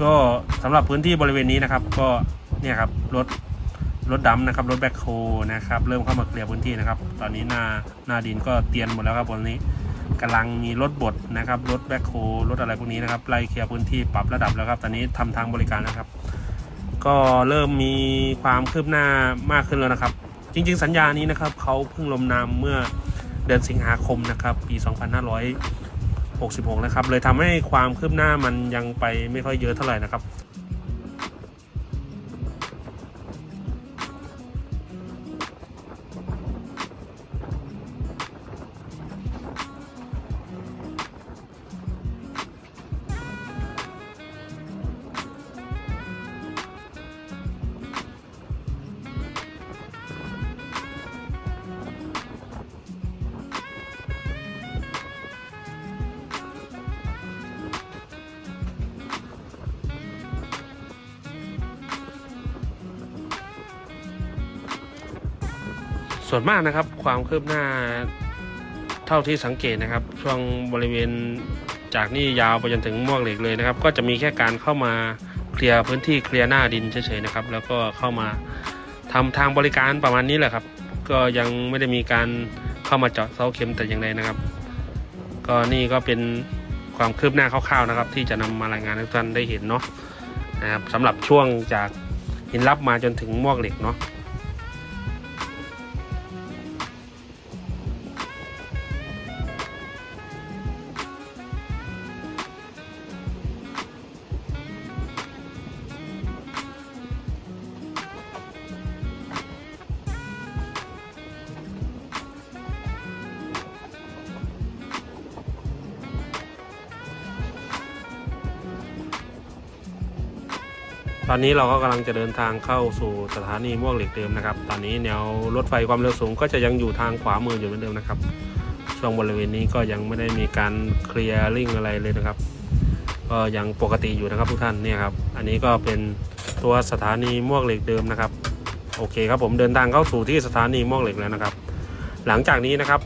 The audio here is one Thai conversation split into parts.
ก็สำหรับพื้นที่บริเวณนี้นะครับ ก็เนี่ยครับรถรถดำนะครับรถแบ็คโฮนะครับเริ่มเข้ามาเคลียร์พื้นที่นะครับ ตอนนี้หน้าหน้าดินก็เตียนหมดแล้วครับบนนี้กำลังมีรถบดนะครับรถแบ็คโฮรถอะไรพวกนี้นะครับไล่เคลียร์พื้นที่ปรับระดับแล้วครับ ตอนนี้ทำทางบริการแล้วครับ ก็เริ่มมีความคืบหน้ามากขึ้นแล้วนะครับ จริง ๆ สัญญานี้นะครับเขาเพิ่งลงนามเมื่อเดือนสิงหาคมนะครับ ปี 2500 66 นะครับ เลยทำให้ความคืบหน้ามันยังไปไม่ค่อยเยอะเท่าไหร่นะครับ ส่วนมากนะครับ ความคืบหน้าเท่าที่สังเกตนะครับ ช่วงบริเวณจากนี่ยาวไปจนถึงม่วงเหล็กเลยนะครับ ก็จะมีแค่การเข้ามาเคลียร์พื้นที่เคลียร์หน้าดินเฉยๆนะครับ แล้วก็เข้ามาทำทางบริการประมาณนี้แหละครับ ก็ยังไม่ได้มีการเข้ามาเจาะเสาเข็มแต่อย่างใดนะครับ ก็นี่ก็เป็นความคืบหน้าคร่าวๆนะครับ ที่จะนำมารายงานให้ท่านได้เห็นเนาะนะครับสำหรับช่วงจากหินลับมาจนถึงม่วงเหล็กเนาะ อนนี้เราก็กำลังจะเดินทางเข้าสู่สถานีม่วงเหล็กเดิมนะครับ ตอนนี้แนวรถไฟความเร็วสูงก็จะยังอยู่ทางขวามืออยู่เหมือนเดิมนะครับ ช่วงบริเวณนี้ก็ยังไม่ได้มีการเคลียร์ลิงอะไรเลยนะครับ ก็ยังปกติอยู่นะครับทุกท่านเนี่ยครับ อันนี้ก็เป็นตัวสถานีม่วงเหล็กเดิมนะครับ โอเคครับผมเดินทางเข้าสู่ที่สถานีม่วงเหล็กแล้วนะครับ หลังจากนี้นะครับ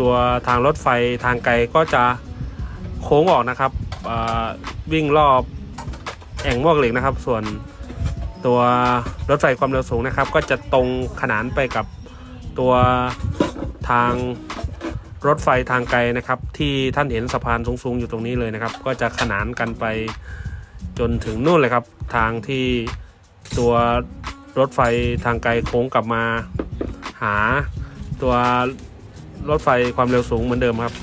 ตัวทางรถไฟทางไกลก็จะโค้งออกนะครับวิ่งรอบ แอ่งมวงเหล็กนะครับ ส่วนตัวรถไฟความเร็วสูงนะครับ ก็จะตรงขนานไปกับตัวทางรถไฟทางไกลนะครับ ที่ท่านเห็นสะพานสูงๆอยู่ตรงนี้เลยนะครับ ก็จะขนานกันไปจนถึงนู่นเลยครับ ทางที่ตัวรถไฟทางไกลโค้งกลับมาหาตัวรถไฟความเร็วสูงเหมือนเดิมครับ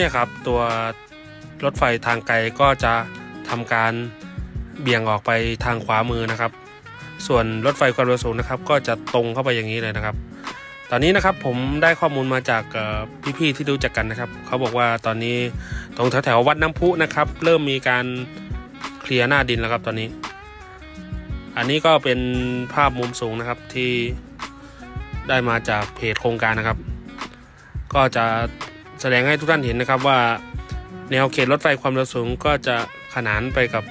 เนี่ยครับตัวรถไฟทางไกลก็จะทำการเบี่ยงออกไปทางขวามือนะครับ ส่วนรถไฟความเร็วสูงนะครับ ก็จะตรงเข้าไปอย่างนี้เลยนะครับ ตอนนี้นะครับผมได้ข้อมูลมาจากพี่ๆที่รู้จักกันนะครับ เขาบอกว่าตอนนี้ตรงแถวๆวัดน้ำพุนะครับ เริ่มมีการเคลียร์หน้าดินแล้วครับตอนนี้ อันนี้ก็เป็นภาพมุมสูงนะครับที่ได้มาจากเพจโครงการนะครับ ก็จะ แสดงให้ทุกท่านเห็นนะครับว่าแนวเขตรถไฟความเร็วสูงก็จะขนานไปกับ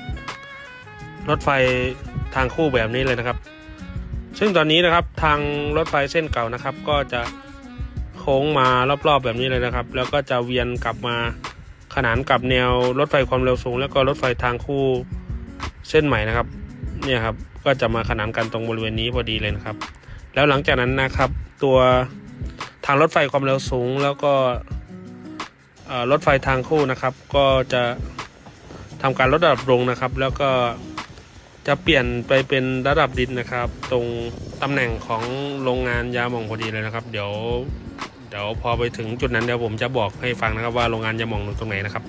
รถไฟทางคู่แบบนี้เลยนะครับ ซึ่งตอนนี้นะครับทางรถไฟเส้นเก่านะครับ ก็จะโค้งมารอบๆแบบนี้เลยนะครับ แล้วก็จะเวียนกลับมาขนานกับแนวรถไฟความเร็วสูง แล้วก็รถไฟทางคู่เส้นใหม่นะครับเนี่ยครับก็จะมาขนานกันตรงบริเวณนี้พอดีเลยนะครับ แล้วหลังจากนั้นนะครับ ตัวทางรถไฟความเร็วสูงแล้วก็ รถไฟทางคู่นะครับ ก็จะทำการลดระดับลงนะครับ แล้วก็จะเปลี่ยนไปเป็นระดับดินนะครับ ตรงตำแหน่งของโรงงานยาหม่องพอดีเลยนะครับ เดี๋ยวเดี๋ยวพอไปถึงจุดนั้นเดี๋ยวผมจะบอกให้ฟังนะครับว่าโรงงานยาหม่องอยู่ตรงไหนนะครับ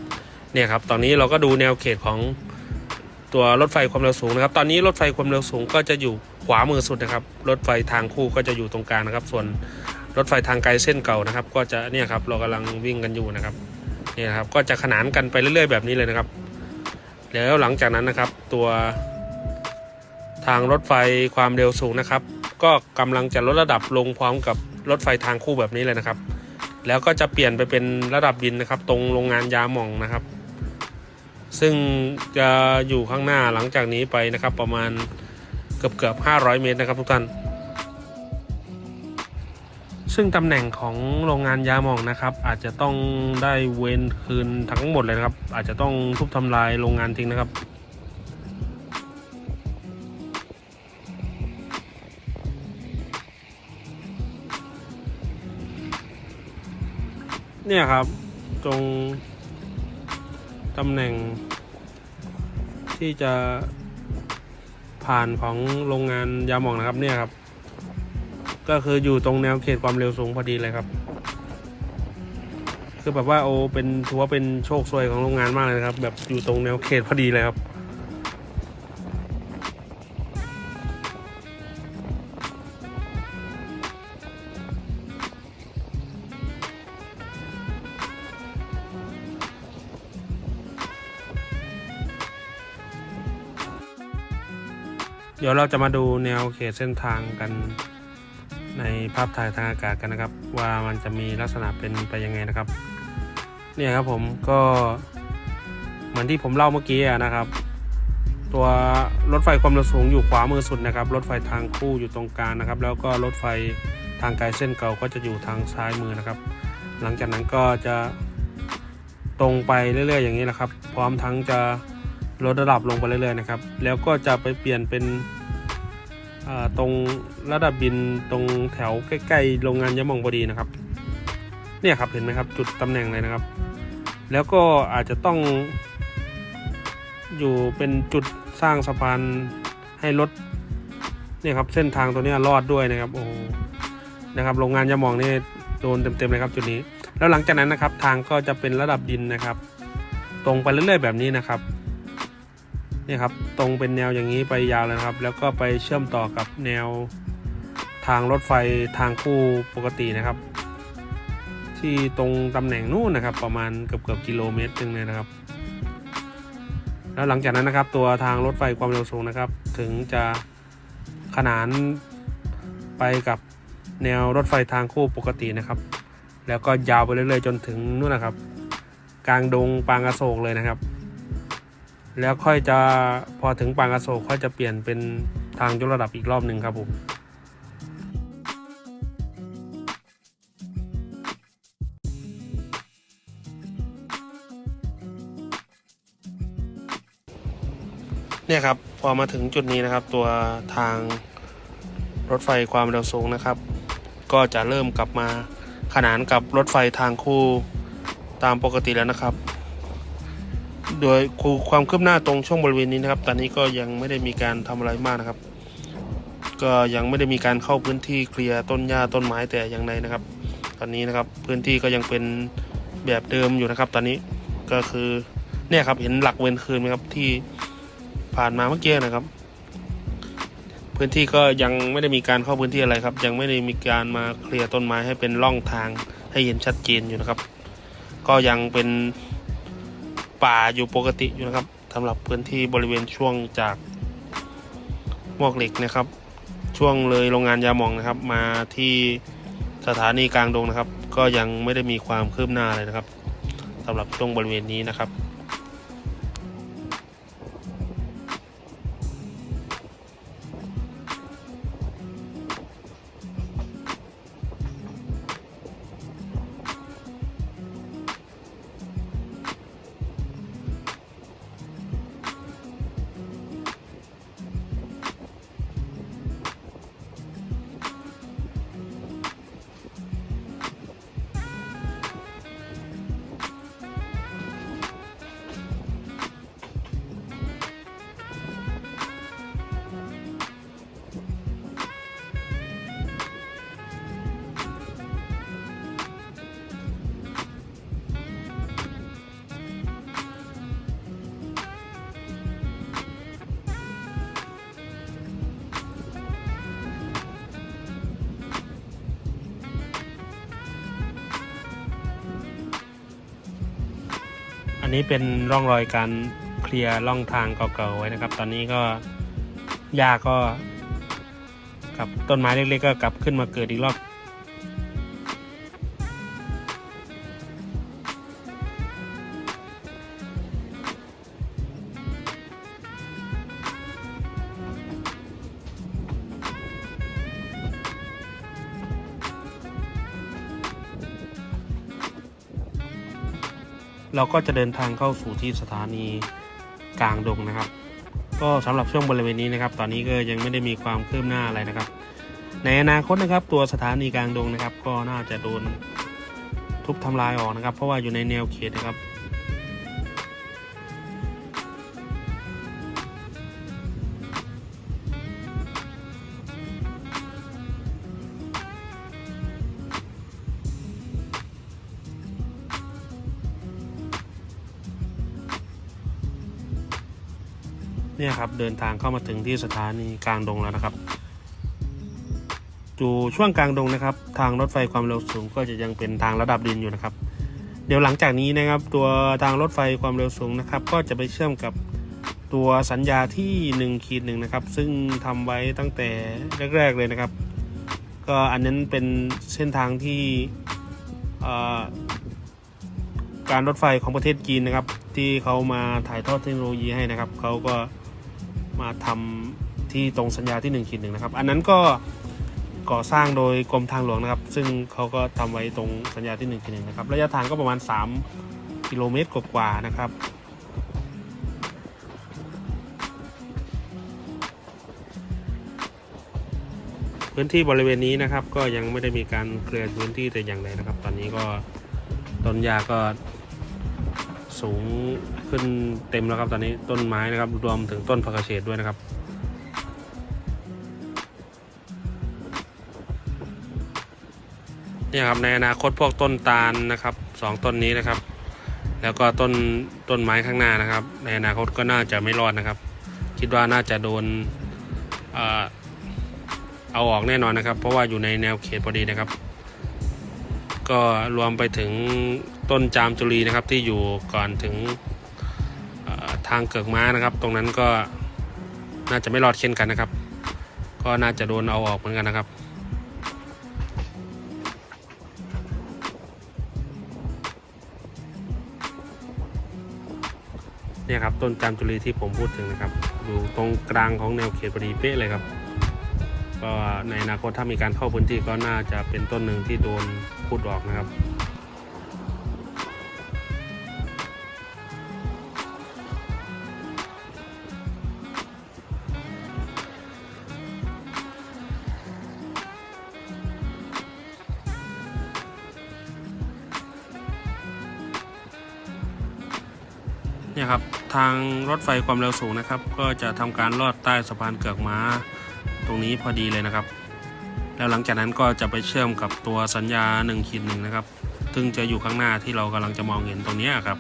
เนี่ยครับตอนนี้เราก็ดูแนวเขตของตัวรถไฟความเร็วสูงนะครับ ตอนนี้รถไฟความเร็วสูงก็จะอยู่ขวามือสุดนะครับ รถไฟทางคู่ก็จะอยู่ตรงกลางนะครับ ส่วนรถไฟทางไกลเส้นเก่านะครับ ก็จะเนี่ยครับเรากำลังวิ่งกันอยู่นะครับ นี่ยครับก็จะขนานกันไปเรื่อยๆแบบนี้เลยนะครับ แล้วหลังจากนั้นนะครับ ตัว ทางรถไฟความเร็วสูงนะครับ ก็กำลังจะลดระดับลงพร้อมกับรถไฟทางคู่แบบนี้เลยนะครับ แล้วก็จะเปลี่ยนไปเป็นระดับดินนะครับ ตรงโรงงานยาหม่องนะครับ ซึ่งจะอยู่ข้างหน้าหลังจากนี้ไปนะครับ ประมาณเกือบเกือบ500 เมตรนะครับทุกท่าน ซึ่งตำแหน่งของโรงงานยาหม่องนะครับ อาจจะต้องได้เว้นคืนทั้งหมดเลยนะครับ อาจจะต้องทุบทำลายโรงงานทิ้งนะครับเนี่ยครับตรงตำแหน่ง ที่จะผ่านของโรงงานยาหมองนะครับเนี่ยครับ ก็คืออยู่ตรงแนวเขตความเร็วสูงพอดีเลยครับ คือแบบว่าโอเป็นถือว่าเป็นโชคซวยของโรงงานมากเลยครับ แบบอยู่ตรงแนวเขตพอดีเลยครับเดี๋ยวเราจะมาดูแนวเขตเส้นทางกัน ในภาพถ่ายทางอากาศกันนะครับ ว่ามันจะมีลักษณะเป็นไปยังไงนะครับ เนี่ยครับผมก็เหมือนที่ผมเล่าเมื่อกี้นะครับ ตัวรถไฟความเร็วสูงอยู่ขวามือสุดนะครับ รถไฟทางคู่อยู่ตรงกลางนะครับ แล้วก็รถไฟทางไกลเส้นเก่าก็จะอยู่ทางซ้ายมือนะครับ หลังจากนั้นก็จะตรงไปเรื่อยๆ อย่างนี้แหละครับ พร้อมทั้งจะลดระดับลงไปเรื่อยๆนะครับ แล้วก็จะไปเปลี่ยนเป็น ตรงระดับบินตรงแถวใกล้ๆโรงงานยะมองพอดีนะครับ เนี่ยครับเห็นไหมครับจุดตำแหน่งเลยนะครับ แล้วก็อาจจะต้อง อยู่เป็นจุดสร้างสะพานให้รถเนี่ยครับเส้นทางตัวนี้รอดด้วยนะครับโอ้โหนะครับโรงงานยะมองนี่โดนเต็มๆเลยครับจุดนี้ แล้วหลังจากนั้นนะครับทางก็จะเป็นระดับดินนะครับ ตรงไปเรื่อยๆแบบนี้นะครับ นี่ครับตรงเป็นแนวอย่างนี้ไปยาวเลยครับ แล้วก็ไปเชื่อมต่อกับแนวทางรถไฟทางคู่ปกตินะครับ ที่ตรงตำแหน่งนู่นนะครับ ประมาณเกือบเกือบกิโลเมตรหนึงเลยนะครับ แล้วหลังจากนั้นนะครับ ตัวทางรถไฟความเร็วสูงนะครับ ถึงจะขนานไปกับแนวรถไฟทางคู่ปกตินะครับ แล้วก็ยาวไปเรื่อยๆจนถึงนู่นนะครับ กลางดงปางอโศกเลยนะครับ แล้วค่อยจะพอถึงปางอโศกค่อยจะเปลี่ยนเป็นทางยกระดับอีกรอบหนึ่งครับผมเนี่ยครับพอมาถึงจุดนี้นะครับ ตัวทางรถไฟความเร็วสูงนะครับ ก็จะเริ่มกลับมาขนานกับรถไฟทางคู่ตามปกติแล้วนะครับ โดยความคืบหน้าตรงช่วงบริเวณนี้นะครับ ตอนนี้ก็ยังไม่ได้มีการทำอะไรมากนะครับ ก็ยังไม่ได้มีการเข้าพื้นที่เคลียร์ต้นหญ้าต้นไม้แต่อย่างใดนะครับ ตอนนี้นะครับพื้นที่ก็ยังเป็นแบบเดิมอยู่นะครับ ตอนนี้ก็คือเนี่ยครับเห็นหลักเวนคืนไหมครับที่ผ่านมาเมื่อกี้นะครับพพื้นที่ก็ยังไม่ได้มีการเข้าพื้นที่อะไรครับ ยังไม่ได้มีการมาเคลียร์ต้นไม้ให้เป็นร่องทางให้เห็นชัดเจนอยู่นะครับ ก็ยังเป็น ป่าอยู่ปกติอยู่นะครับสำหรับพื้นที่บริเวณช่วงจากมวกเหล็กนะครับ ช่วงเลยโรงงานยาหมองนะครับ มาที่สถานีกลางดงนะครับ ก็ยังไม่ได้มีความคืบหน้าเลยนะครับสำหรับช่วงบริเวณนี้นะครับ นนี้เป็นร่องรอยการเคลียร์ร่องทางเก่าๆไว้นะครับ ตอนนี้ก็หญ้าก็กับต้นไม้เล็กๆก็กลับขึ้นมาเกิดอีกรอบ เราก็จะเดินทางเข้าสู่ที่สถานีกลางดงนะครับ ก็สำหรับช่วงบริเวณนี้นะครับ ตอนนี้ก็ยังไม่ได้มีความคืบหน้าอะไรนะครับ ในอนาคตนะครับ ตัวสถานีกลางดงนะครับ ก็น่าจะโดนทุบทำลายออกนะครับ เพราะว่าอยู่ในแนวเขตนะครับ ครับ เดินทางเข้ามาถึงที่สถานีกลางดงแล้วนะครับอยู่ช่วงกลางดงนะครับ ทางรถไฟความเร็วสูงก็จะยังเป็นทางระดับดินอยู่นะครับ เดี๋ยวหลังจากนี้นะครับ ตัวทางรถไฟความเร็วสูงนะครับ ก็จะไปเชื่อมกับตัวสัญญาที่1ขีดหนึ่งนะครับ ซึ่งทำไว้ตั้งแต่แรก ๆเลยนะครับ ก็อันนั้นเป็นเส้นทางที่การรถไฟของประเทศจีนนะครับ ที่เขามาถ่ายทอดเทคโนโลยีให้นะครับเขาก็ มาทำที่ตรงสัญญาที่1นึ่งขีดหนึ่งนะครับ อันนั้นก็ก่อสร้างโดยกรมทางหลวงนะครับ ซึ่งเขาก็ทำไว้ตรงสัญญาที่1นึ่งขีดหนึ่งนะครับ ระยะทางก็ประมาณ 3 กิโลเมตรกว่าๆนะครับพื้นที่บริเวณนี้นะครับก็ยังไม่ได้มีการเคลียร์พื้นที่แต่อย่างใดนะครับ ตอนนี้ก็ต้นหญ้าก็ สูงขึ้นเต็มแล้วครับตอนนี้ต้นไม้นะครับรวมถึงต้นผักกาเฉดด้วยนะครับนี่ครับในอนาคตพวกต้นตาลนะครับสองต้นนี้นะครับ แล้วก็ต้นต้นไม้ข้างหน้านะครับ ในอนาคตก็น่าจะไม่รอดนะครับ คิดว่าน่าจะโดนเอาออกแน่นอนนะครับ เพราะว่าอยู่ในแนวเขตพอดีนะครับ ก็รวมไปถึง ต้นจามจุลีนะครับที่อยู่ก่อนถึงทางเกือกม้านะครับ ตรงนั้นก็น่าจะไม่รอดเช่นกันนะครับ ก็น่าจะโดนเอาออกเหมือนกันนะครับเนี่ยครับต้นจามจุลีที่ผมพูดถึงนะครับอยู่ตรงกลางของแนวเขตพอดีเป๊ะเลยครับ ก็ในอนาคตถ้ามีการเข้าพื้นที่ก็น่าจะเป็นต้นหนึ่งที่โดนพูดออกนะครับ เนี่ยครับทางรถไฟความเร็วสูงนะครับ ก็จะทำการลอดใต้สะพานเกือกม้า ตรงนี้พอดีเลยนะครับ แล้วหลังจากนั้นก็จะไปเชื่อมกับตัวสัญญา1ขีดหนึ่งนะครับ ซึ่งจะอยู่ข้างหน้าที่เรากำลังจะมองเห็นตรงนี้ครับ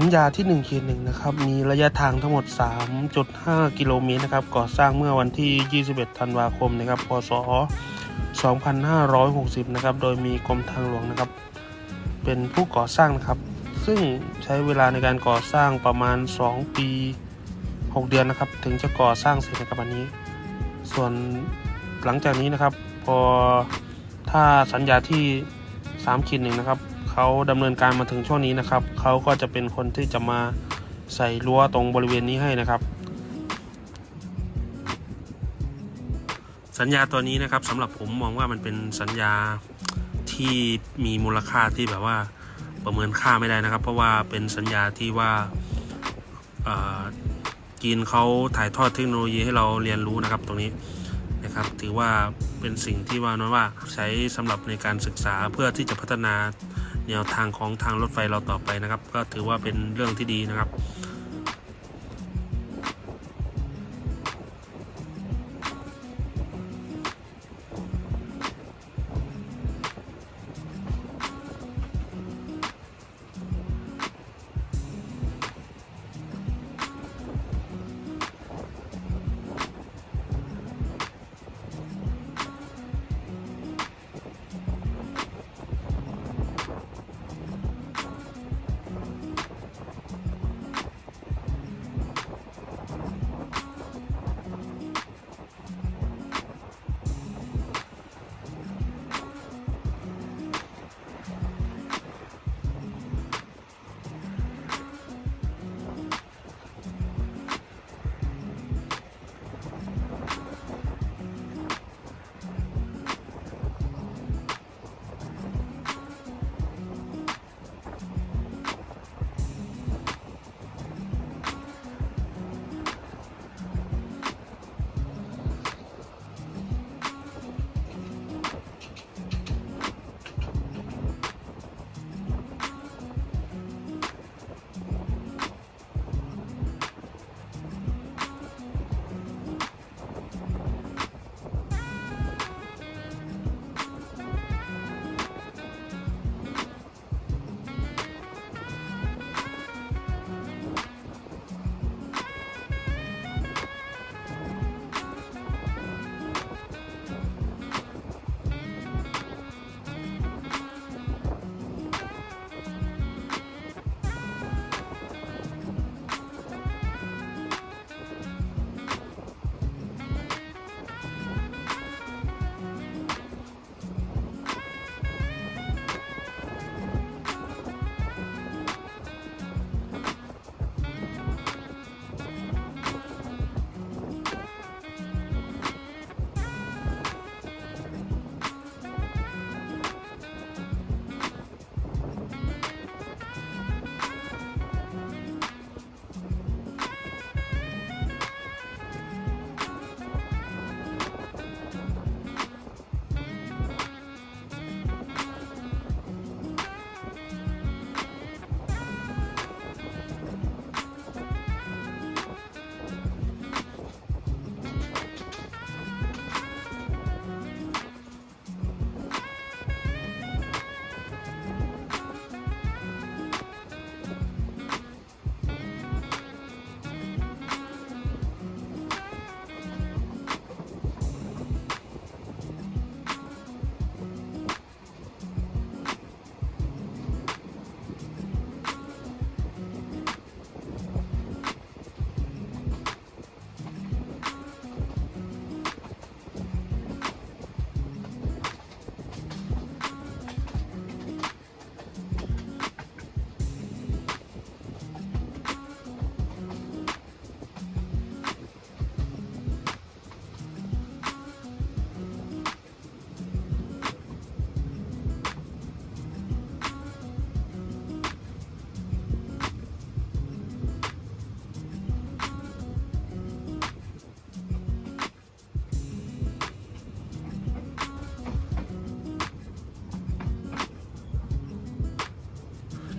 สัญญาที่1เขตหนึ่งนะครับ มีระยะทางทั้งหมด 3.5 กิโลเมตรนะครับ ก่อสร้างเมื่อวันที่ 21 ธันวาคมนะครับ พศ 2560 นะครับ โดยมีกรมทางหลวงนะครับ เป็นผู้ก่อสร้างนะครับ ซึ่งใช้เวลาในการก่อสร้างประมาณ 2 ปี 6 เดือนนะครับ ถึงจะก่อสร้างเสร็จนะครับอันนี้ ส่วนหลังจากนี้นะครับ พอถ้าสัญญาที่3ขีดหนึ่งนะครับ เขาดำเนินการมาถึงช่วงนี้นะครับ เขาก็จะเป็นคนที่จะมาใส่รั้วตรงบริเวณนี้ให้นะครับ สัญญาตัวนี้นะครับสำหรับผมมองว่ามันเป็นสัญญาที่มีมูลค่าที่แบบว่าประเมินค่าไม่ได้นะครับ เพราะว่าเป็นสัญญาที่ว่าจีนเขาถ่ายทอดเทคโนโลยีให้เราเรียนรู้นะครับตรงนี้นะครับ ถือว่าเป็นสิ่งที่ว่าน้อยว่าใช้สำหรับในการศึกษาเพื่อที่จะพัฒนา แนวทางของทางรถไฟเราต่อไปนะครับ ก็ถือว่าเป็นเรื่องที่ดีนะครับ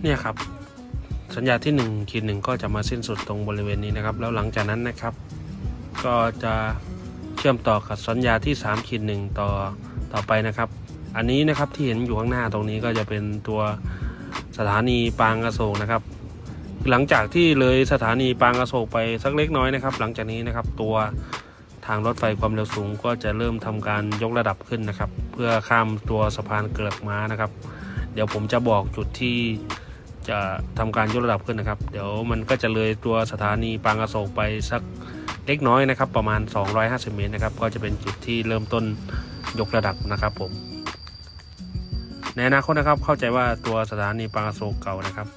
เนี่ยครับ สัญญาที่1ขีดหนึ่งก็จะมาสิ้นสุดตรงบริเวณนี้นะครับ แล้วหลังจากนั้นนะครับ ก็จะเชื่อมต่อกับสัญญาที่3ขีดหนึ่งต่อต่อไปนะครับ อันนี้นะครับที่เห็นอยู่ข้างหน้าตรงนี้ก็จะเป็นตัวสถานีปางอโศกนะครับ หลังจากที่เลยสถานีปางอโศกไปสักเล็กน้อยนะครับ หลังจากนี้นะครับตัวทางรถไฟความเร็วสูงก็จะเริ่มทำการยกระดับขึ้นนะครับ เพื่อข้ามตัวสะพานเกลือกม้านะครับ เดี๋ยวผมจะบอกจุดที่ จะทำการยกระดับขึ้นนะครับ เดี๋ยวมันก็จะเลยตัวสถานีปางอโศกไปสักเล็กน้อยนะครับ ประมาณ 250 เมตรนะครับ ก็จะเป็นจุดที่เริ่มต้นยกระดับนะครับผมในอนาคตนะครับเข้าใจว่าตัวสถานีปางอโศกเก่านะครับ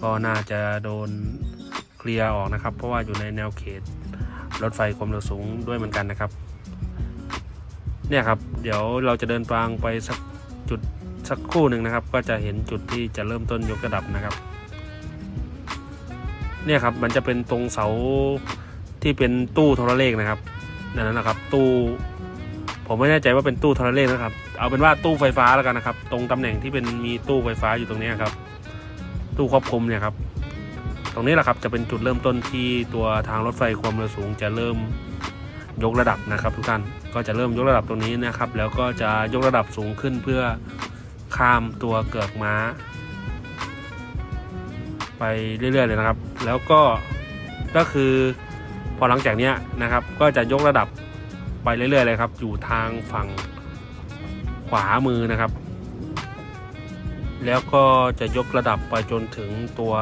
ก็น่าจะโดนเคลียร์ออกนะครับ เพราะว่าอยู่ในแนวเขตรถไฟความเร็วสูงด้วยเหมือนกันนะครับ เนี่ยครับ เดี๋ยวเราจะเดินปางไปสักจุด สักครู่หนึ่งนะครับ ก็จะเห็นจุดที่จะเริ่มต้นยกระดับนะครับ เนี่ยครับมันจะเป็นตรงเสาที่เป็นตู้โทรเลขนะครับนั่นนะครับ ตู้ ผมไม่แน่ใจว่าเป็นตู้โทรเลขนะครับ เอาเป็นว่าตู้ไฟฟ้าแล้วกันนะครับ ตรงตำแหน่งที่เป็นมีตู้ไฟฟ้าอยู่ตรงนี้ครับ ตู้ควบคุมเนี่ยครับ ตรงนี้แหละครับจะเป็นจุดเริ่มต้นที่ตัวทางรถไฟความเร็วสูงจะเริ่มยกระดับนะครับทุกท่านก็จะเริ่มยกระดับตรงนี้นะครับ แล้วก็จะยกระดับสูงขึ้นเพื่อ ข้ามตัวเกือกม้า ไปเรื่อยๆเลยนะครับ แล้วก็ก็คือพอหลังจากนี้นะครับ ก็จะยกระดับไปเรื่อยๆเลยครับ อยู่ทางฝั่งขวามือนะครับ แล้วก็จะยกระดับไปจนถึงตัว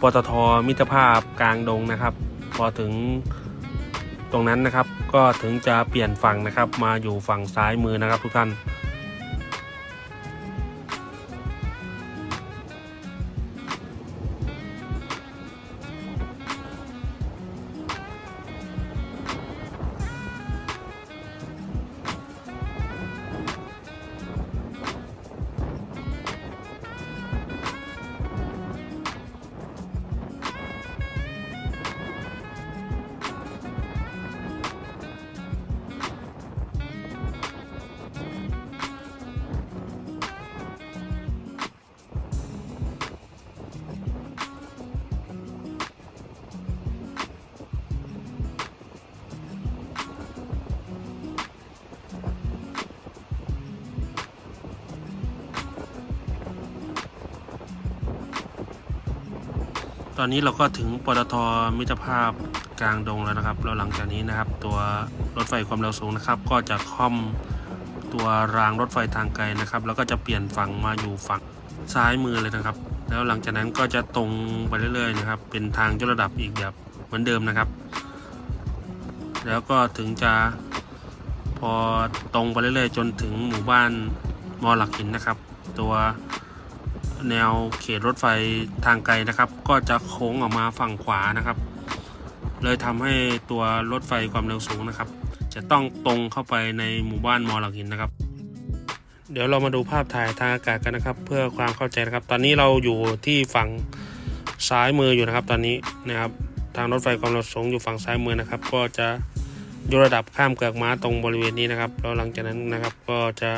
ปตทมิตรภาพกลางดงนะครับ พอถึงตรงนั้นนะครับ ก็ถึงจะเปลี่ยนฝั่งนะครับ มาอยู่ฝั่งซ้ายมือนะครับทุกท่าน ตอนนี้เราก็ถึงปตทมิตรภาพกลางดงแล้วนะครับแล้วหลังจากนี้นะครับ ตัวรถไฟความเร็วสูงนะครับ ก็จะค่อมตัวรางรถไฟทางไกลนะครับ แล้วก็จะเปลี่ยนฝั่งมาอยู่ฝั่งซ้ายมือเลยนะครับ แล้วหลังจากนั้นก็จะตรงไปเรื่อยๆนะครับ เป็นทางยกระดับอีกแบบเหมือนเดิมนะครับ แล้วก็ถึงจะพอตรงไปเรื่อยๆ จนถึงหมู่บ้านมอหลักหินนะครับ ตัว แนวเขตรถไฟทางไกลนะครับ ก็จะโค้งออกมาฝั่งขวานะครับ เลยทำให้ตัวรถไฟความเร็วสูงนะครับ จะต้องตรงเข้าไปในหมู่บ้านมอหลักหินนะครับ เดี๋ยวเรามาดูภาพถ่ายทางอากาศกันนะครับ เพื่อความเข้าใจนะครับ ตอนนี้เราอยู่ที่ฝั่งซ้ายมืออยู่นะครับ ตอนนี้นะครับทางรถไฟความเร็วสูงอยู่ฝั่งซ้ายมือนะครับ ก็จะยกระดับข้ามเกือกม้าตรงบริเวณนี้นะครับแล้วหลังจากนั้นนะครับก็จะ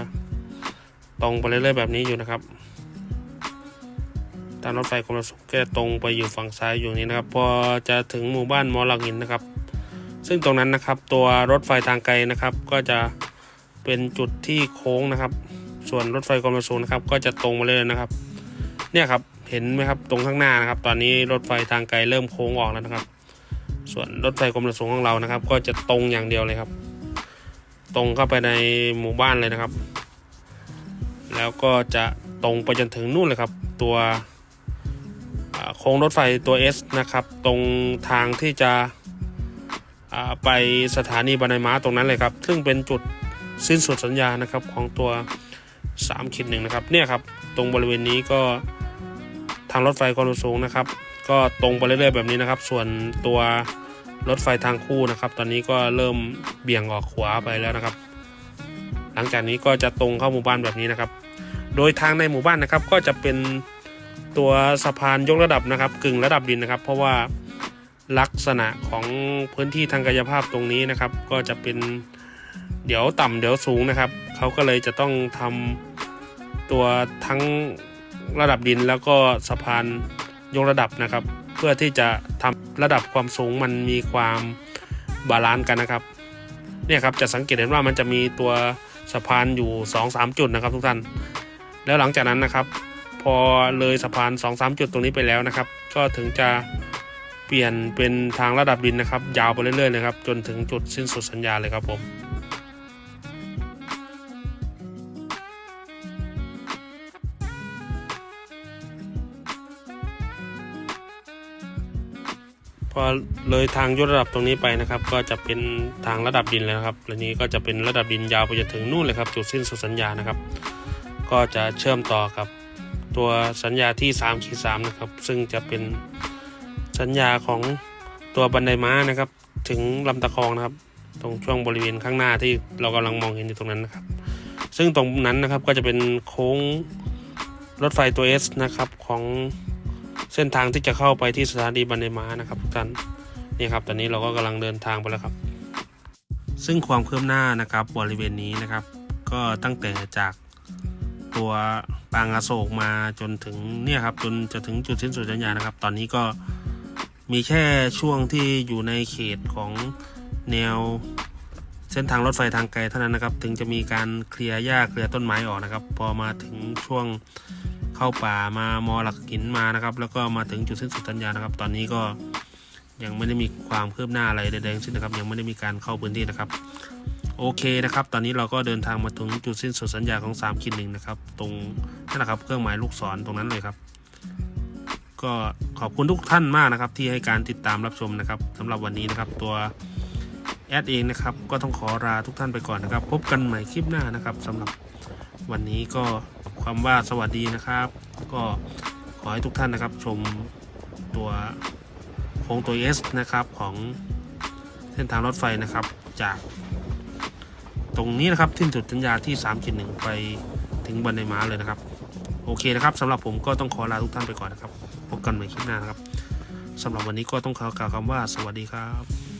ตรงไปเรื่อยๆแบบนี้อยู่นะครับ ทางรถไฟความเร็วสูงก็จะตรงไปอยู่ฝั่งซ้ายอยู่นี้นะครับ พอจะถึงหมู่บ้านมอหลักหินนะครับ ซึ่งตรงนั้นนะครับ ตัวรถไฟทางไกลนะครับ ก็จะเป็นจุดที่โค้งนะครับ ส่วนรถไฟความเร็วสูงนะครับ ก็จะตรงมาเลยนะครับ เนี่ยครับเห็นไหมครับตรงข้างหน้านะครับ ตอนนี้รถไฟทางไกลเริ่มโค้งออกแล้วนะครับ ส่วนรถไฟความเร็วสูงของเรานะครับ ก็จะตรงอย่างเดียวเลยครับ ตรงเข้าไปในหมู่บ้านเลยนะครับ แล้วก็จะตรงไปจนถึงนู่นเลยครับ ตัว โค้งรถไฟตัว S นะครับ ตรงทางที่จะไปสถานีบันไดม้าตรงนั้นเลยครับ ซึ่งเป็นจุดสิ้นสุดสัญญานะครับของตัว3ขีดหนึ่งนะครับเนี่ยครับตรงบริเวณนี้ก็ทางรถไฟความเร็วสูงนะครับ ก็ตรงไปเรื่อยๆแบบนี้นะครับ ส่วนตัวรถไฟทางคู่นะครับ ตอนนี้ก็เริ่มเบี่ยงออกขวาไปแล้วนะครับ หลังจากนี้ก็จะตรงเข้าหมู่บ้านแบบนี้นะครับ โดยทางในหมู่บ้านนะครับก็จะเป็น ตัวสะพานยกระดับนะครับ กึ่งระดับดินนะครับ เพราะว่าลักษณะของพื้นที่ทางกายภาพตรงนี้นะครับ ก็จะเป็นเดี๋ยวต่ำเดี๋ยวสูงนะครับเขาก็เลยจะต้องทำตัวทั้งระดับดินแล้วก็สะพานยกระดับนะครับ เพื่อที่จะทำระดับความสูงมันมีความบาลานซ์กันนะครับเนี่ยครับจะสังเกตเห็นว่ามันจะมีตัวสะพานอยู่2อสจุดนะครับทุกท่าน แล้วหลังจากนั้นนะครับ พอเลยสะพาน2อสจุดตรงนี้ไปแล้วนะครับ ก็ถึงจะเปลี่ยนเป็นทางระดับดินนะครับ ยาวไปเรื่อยๆเลยครับ จนถึงจุดสิ้นสุดสัญญาเลยครับผมพอเลยทางยกระดับตรงนี้ไปนะครับ ก็จะเป็นทางระดับดินแล้วครับและนี้ก็จะเป็นระดับดินยาวไปจนถึงนู่นเลยครับ จุดสิ้นสุดสัญญานะครับ ก็จะเชื่อมต่อกับ ตัวสัญญาที่3ขีด3นะครับ ซึ่งจะเป็นสัญญาของตัวบันไดม้านะครับ ถึงลำตะคองนะครับ ตรงช่วงบริเวณข้างหน้าที่เรากำลังมองเห็นอยู่ตรงนั้นนะครับ ซึ่งตรงนั้นนะครับก็จะเป็นโค้งรถไฟตัว S นะครับของเส้นทางที่จะเข้าไปที่สถานีบันไดม้านะครับทุกท่านนี่ครับ ตอนนี้เราก็กำลังเดินทางไปแล้วครับ ซึ่งความเคืบหน้านะครับบริเวณนี้นะครับ ก็ตั้งแต่จาก ตัวปางอโศกมาจนถึงเนี่ยครับจนจะถึงจุดสิ้นสุดสัญญานะครับ ตอนนี้ก็มีแค่ช่วงที่อยู่ในเขตของแนวเส้นทางรถไฟทางไกลเท่านั้นนะครับ ถึงจะมีการเคลียร์หญ้าเคลียร์ต้นไม้ออกนะครับ พอมาถึงช่วงเข้าป่ามามอหลักหินมานะครับ แล้วก็มาถึงจุดสิ้นสุดสัญญานะครับ ตอนนี้ก็ยังไม่ได้มีความคืบหน้าอะไรใดๆทั้งสิ้นนะครับ ยังไม่ได้มีการเข้าพื้นที่นะครับ โอเคนะครับ ตอนนี้เราก็เดินทางมาถึงจุดสิ้นสุดสัญญาของ3คิดหนึ่งนะครับ ตรงนั่นนะครับเครื่องหมายลูกศรตรงนั้นเลยครับ ก็ขอบคุณทุกท่านมากนะครับ ที่ให้การติดตามรับชมนะครับสำหรับวันนี้นะครับตัวแอดเองนะครับ ก็ต้องขอลาทุกท่านไปก่อนนะครับ พบกันใหม่คลิปหน้านะครับสำหรับวันนี้ก็ความว่าสวัสดีนะครับ ก็ขอให้ทุกท่านนะครับชมตัวโค้งตัว S นะครับของเส้นทางรถไฟนะครับจาก ตรงนี้นะครับที่สุดสัญญาที่ 3.1 ไปถึงบันไดม้าเลยนะครับ โอเคนะครับสำหรับผมก็ต้องขอลาทุกท่านไปก่อนนะครับ พบกันใหม่คลิปหน้านะครับสำหรับวันนี้ก็ต้องขอกล่าวคำว่าสวัสดีครับ